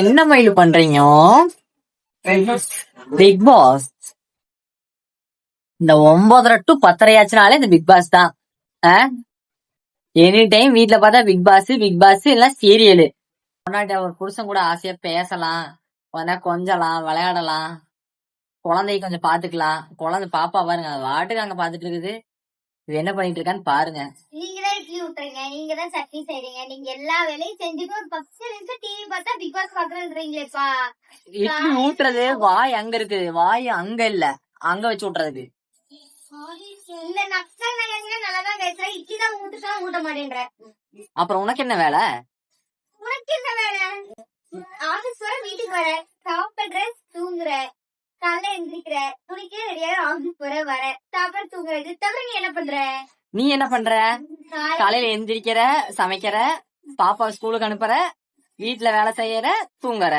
என்ன மயில் பண்றீங்க? பிக் பாஸ் இந்த ஒன்பதரை டு பத்தரை ஆச்சுனாலே இந்த பிக் பாஸ் தான். எனி டைம் வீட்ல பார்த்தா பிக் பாஸ் பிக் பாஸ் எல்லாம் சீரியலு முன்னாடி ஒரு புருஷன் கூட ஆசையா பேசலாம். நேரம் கொஞ்சலாம் விளையாடலாம். குழந்தைய கொஞ்சம் பாத்துக்கலாம் குழந்தை பாப்பா பாருங்க அது வாட்டுக்கு அங்க பாத்துட்டு இருக்குது. இது என்ன பண்ணிட்டு இருக்கான்னு பாருங்க. இட்லி விட்டுறீங்க நீங்க தான் சட்னி செய்றீங்க. நீங்க எல்லா வேலையும் செஞ்சுட்டு ஒரு பத்து நிமிஷம் டிவி பார்த்தா பிக் பாஸ் பாக்குறேன்றீங்களேப்பா இட்லி ஊட்டுறது வாய் அங்க இருக்குது வாய் அங்க இல்ல. அங்க வச்சு விட்டுறதுக்கு இந்த நக்சல் நகர்ல நல்லா தான் பேசுற இட்லி தான் ஊட்டுச்சா ஊட்ட மாட்டேன்ற. அப்புறம் உனக்கு என்ன வேலை? உனக்கு என்ன வேலை? ஆபீஸ் வர வீட்டுக்கு வர. சாப்பிடுற தூங்குற. காலைல எந்திரிக்கிற. துணிக்கே ரெடியாக ஆபீஸ் போற வர. சாப்பிட தூங்குற. இது தவிர நீ என்ன பண்ற? நீ என்ன பண்ற? காலையில எந்திரிக்கிற சமைக்கிற பாப்பா ஸ்கூலுக்கு அனுப்புற வீட்டுல வேலை செய்யற தூங்குற.